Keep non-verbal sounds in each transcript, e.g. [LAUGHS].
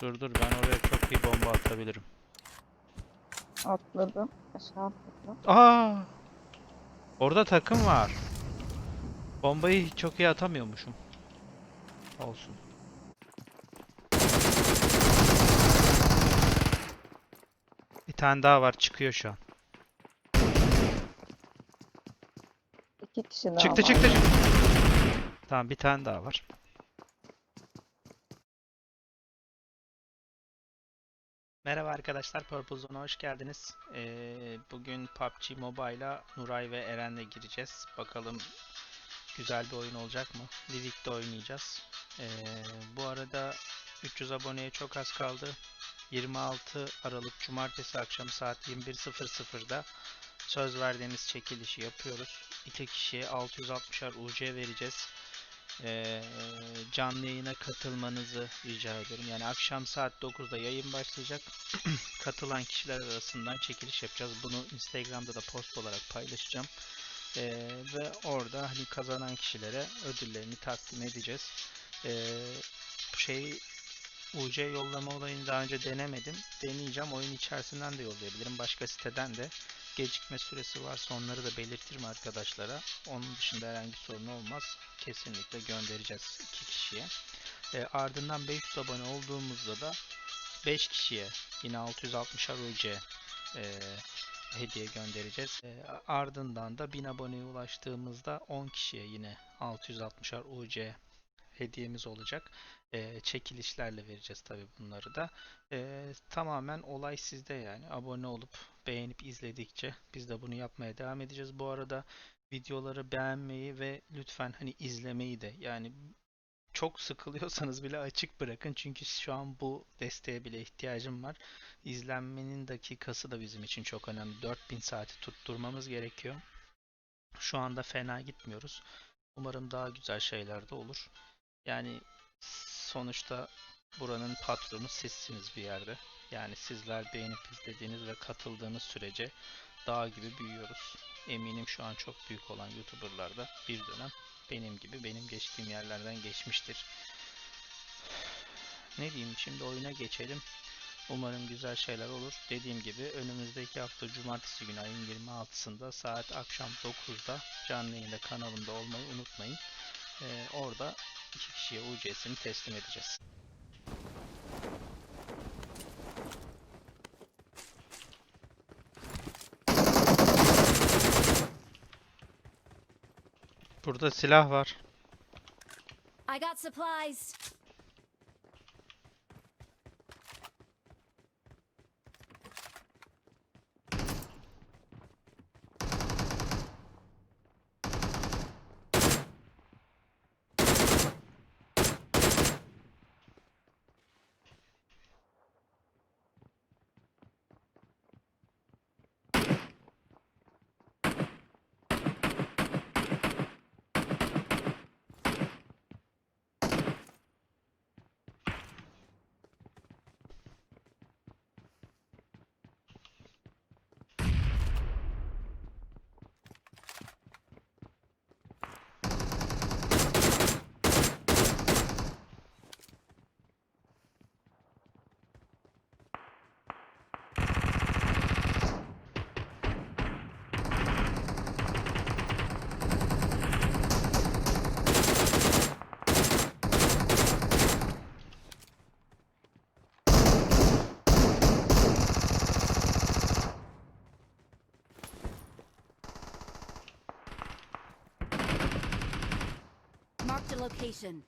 Dur dur ben oraya çok iyi bomba atabilirim. Atladım. Aşağı atladım. Aa! Orada takım var. Bombayı çok iyi atamıyormuşum. Olsun. Bir tane daha var çıkıyor şu an. İki kişi daha Çıktı var. çıktı çıktı. Tamam bir tane daha var. Merhaba arkadaşlar, Purple Zone'a hoş geldiniz. Ee, bugün PUBG Mobile'a Nuray ve Eren'le gireceğiz. Bakalım güzel bir oyun olacak mı? Livik'te oynayacağız. Ee, bu arada 300 aboneye çok az kaldı. 26 Aralık Cumartesi akşamı saat 21.00'da söz verdiğimiz çekilişi yapıyoruz. İki kişiye 660'ar UC vereceğiz. Ee, canlı yayına katılmanızı rica ediyorum. Yani akşam saat 9'da yayın başlayacak. [CLEARS THROAT] Katılan kişiler arasından çekiliş yapacağız. Bunu Instagram'da da post olarak paylaşacağım. Ee, ve orada hani kazanan kişilere ödüllerini takdim edeceğiz. Ee, şey UC yollama olayını daha önce denemedim. Deneyeceğim. Oyun içerisinden de yollayabilirim. Başka siteden de gecikme süresi varsa onları da belirtirim arkadaşlara. Onun dışında herhangi bir sorun olmaz. Kesinlikle göndereceğiz iki kişiye. E, ardından 500 abone olduğumuzda da 5 kişiye yine 660'ar UC e, hediye göndereceğiz. E, ardından da 1000 aboneye ulaştığımızda 10 kişiye yine 660'ar UC hediyemiz olacak. E, çekilişlerle vereceğiz tabi bunları da. E, tamamen olay sizde yani. Abone olup beğenip izledikçe biz de bunu yapmaya devam edeceğiz. Bu arada videoları beğenmeyi ve lütfen hani izlemeyi de yani çok sıkılıyorsanız bile açık bırakın çünkü şu an bu desteğe bile ihtiyacım var. İzlenmenin dakikası da bizim için çok önemli. 4000 saati tutturmamız gerekiyor. Şu anda fena gitmiyoruz. Umarım daha güzel şeyler de olur. Yani sonuçta buranın patronu sizsiniz bir yerde. Yani sizler beğenip izlediğiniz ve katıldığınız sürece dağ gibi büyüyoruz. Eminim şu an çok büyük olan YouTuber'lar da bir dönem benim gibi benim geçtiğim yerlerden geçmiştir. Ne diyeyim şimdi oyuna geçelim. Umarım güzel şeyler olur. Dediğim gibi önümüzdeki hafta cumartesi günü ayın 26'sında saat akşam 9'da canlı yayında kanalımda olmayı unutmayın. Ee, orada iki kişiye UC'sini teslim edeceğiz. Burada silah var. I got supplies. Location.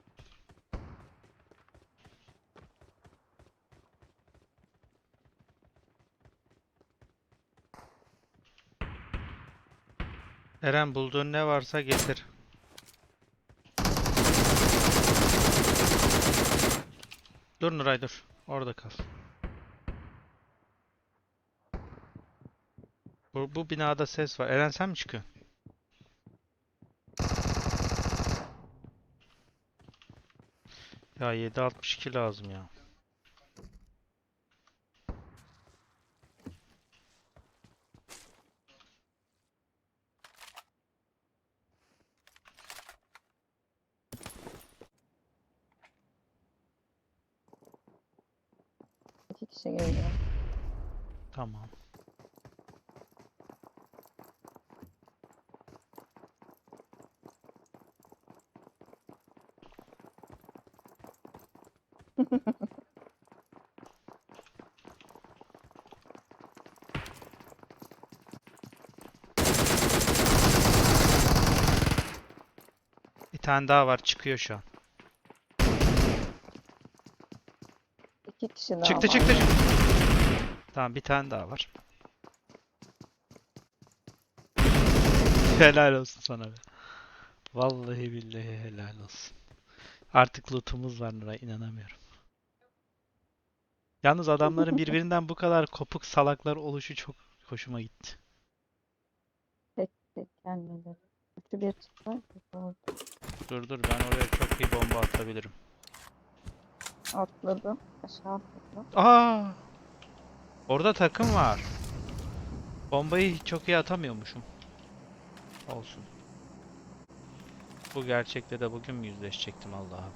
Eren bulduğun ne varsa getir. Dur Nuray dur. Orada kal. Bu, bu binada ses var. Eren sen mi çıkıyorsun? Ya 762 lazım ya. kişi geliyor. Tamam. Bir tane daha var çıkıyor şu an. İki kişi daha Çıktı var. çıktı çıktı. Tamam bir tane daha var. [LAUGHS] Helal olsun sana be. Vallahi billahi helal olsun. Artık lootumuz var Nuray inanamıyorum. Yalnız adamların birbirinden bu kadar kopuk salaklar oluşu çok hoşuma gitti. Tek gelmedi. Üçü bir oldu. Dur dur ben oraya çok iyi bomba atabilirim. Atladı. Aşağı atladı. Aa! Orada takım var. Bombayı çok iyi atamıyormuşum. Olsun. Bu gerçekle de bugün mü yüzleşecektim Allah'ım?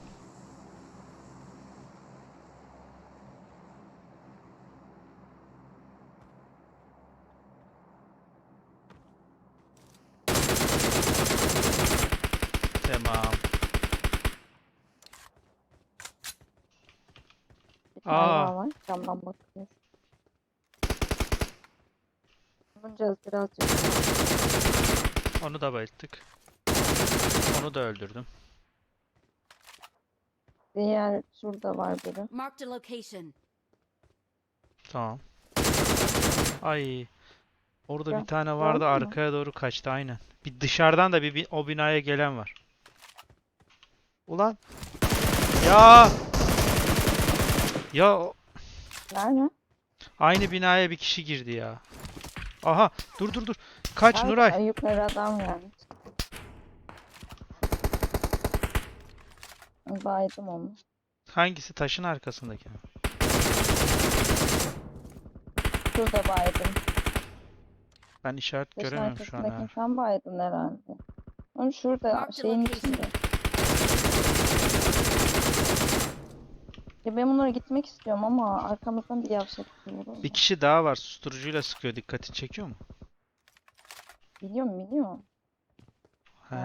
Tamam. Bir tane Aa. daha var. Camdan bakıyor. Bulacağız birazcık. Onu da bayılttık. Onu da öldürdüm. Diğer şurada var biri. Marked a location. Tamam. Ay. Orada bir Gel, tane vardı mü? arkaya doğru kaçtı aynen. Bir dışarıdan da bir, bir o binaya gelen var. Ulan. Ya. Ya o- Nerede? aynı binaya bir kişi girdi ya. Aha dur dur dur. Kaç Ay, Nuray. ay, yukarı adam gelmiş. Baydım onu. Hangisi taşın arkasındaki mi? Şurada baydım. Ben işaret Taşın göremiyorum şu an. arkasındaki ha. sen baydın herhalde. Onu şurada Marked şeyin location. içinde. Ya ben bunlara gitmek istiyorum ama arkamızdan bir yavşak geliyor. Bir kişi daha var. Susturucuyla sıkıyor. Dikkati çekiyor mu? Biliyorum biliyorum. He.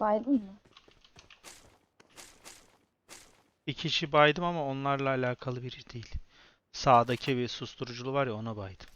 Baydın mı? Bir kişi baydım ama onlarla alakalı biri değil. Sağdaki bir susturuculu var ya ona baydım.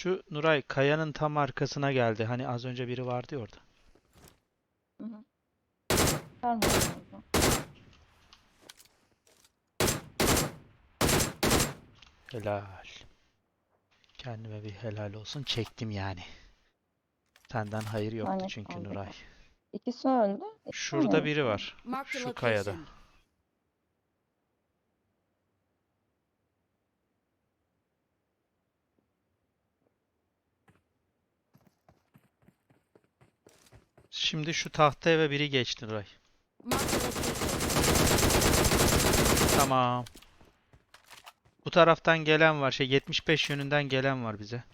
Şu Nuray kayanın tam arkasına geldi. Hani az önce biri vardı ya orada. Hı hı. Helal. Kendime bir helal olsun. Çektim yani. Senden hayır yoktu Lanet çünkü oldu. Nuray. İkisi öldü. ikisi Şurada mi? biri var. Şu kayada. Şimdi şu tahta eve biri geçti Nuray. Tamam. Bu taraftan gelen var. Şey 75 yönünden gelen var bize.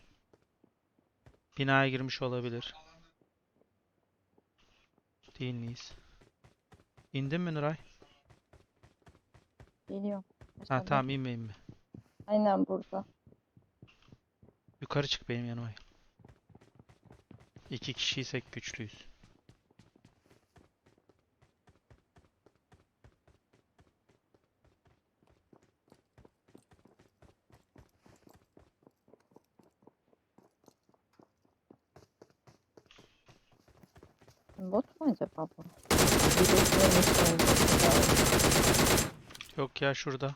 Binaya girmiş olabilir. Değil miyiz? İndin mi Nuray? Geliyor. Ha tamam inme inme. Aynen burada. Yukarı çık benim yanıma. İki kişiysek güçlüyüz. Bot mu acaba bu? Yok ya şurada.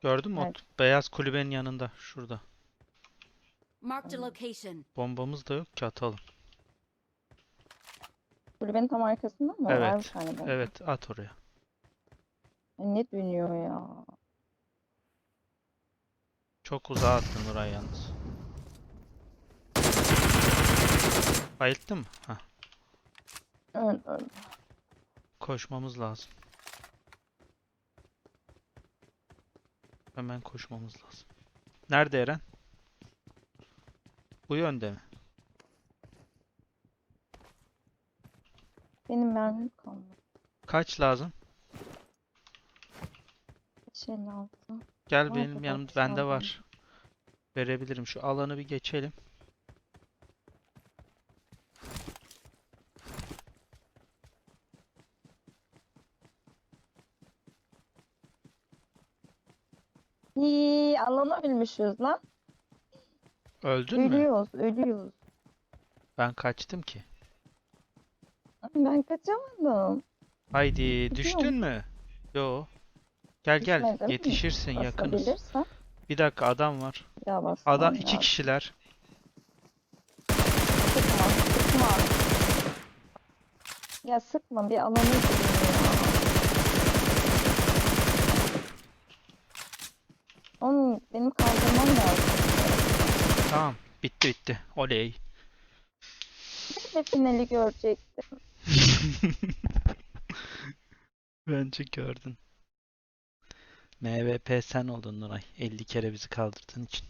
Gördün mü? Evet. Beyaz kulübenin yanında. Şurada. Marked a location. Bombamız da yok ki atalım. Kulübenin tam arkasında mı? Var bir Evet, tane bomba. Evet at oraya. Ay, Ne dönüyor ya? Çok uzağa attın Nuray yalnız. Bayılttın mı? Hah. Öl, öl. Koşmamız lazım. Hemen koşmamız lazım. Nerede Eren? Bu yönde mi? Benim mermim kalmadı. Kaç lazım? Bir şey lazım. Gel Var benim da yanımda bende ol. var. Verebilirim. Şu alanı bir geçelim. İyi, alana ölmüşüz lan. Öldün mü? Ölüyoruz, ölüyoruz. Ben kaçtım ki. Ay, Ben kaçamadım. Haydi düştün mü? Yo. Gel gel Düşmedim. yetişirsin yakınız. Basabilirsem Bir dakika adam var. ya basmam Adam iki kişiler. Sıkma, sıkma. Ya sıkma bir alanı ya. Oğlum benim kaldırmam lazım. Tamam. Bitti bitti. Oley. Ben de finali görecektim. [LAUGHS] Bence gördün. MVP sen oldun Nuray. 50 kere bizi kaldırdığın için.